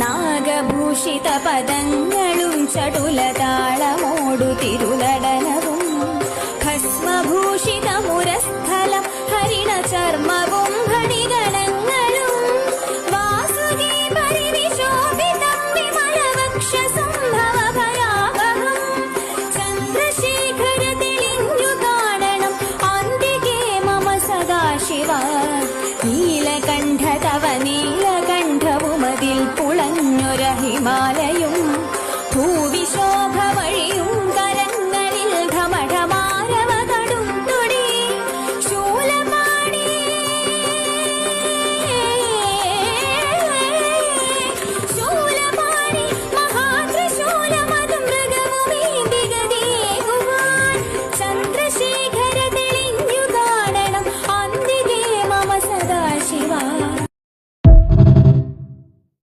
നാഗഭൂഷിത പദങ്ങളും ചടുല താളമോടു തിരുനടനവും ഭസ്മഭൂഷിത മുരസ്ഥലം ഹരിണ ചർമ്മവും ഭണിഗണങ്ങളും വാസുകി പരിവിശോഭിതം വിമലവക്ഷ സംഭവ ഭയാവഹം ചന്ദ്രശേഖര തെളിഞ്ഞു കാണണം അന്തികേ മമ സദാശിവ നീലകണ്ഠ തവ നീലകണ്ഠവുമതിൽ പുളഞ്ഞൊര ഹിമാലയും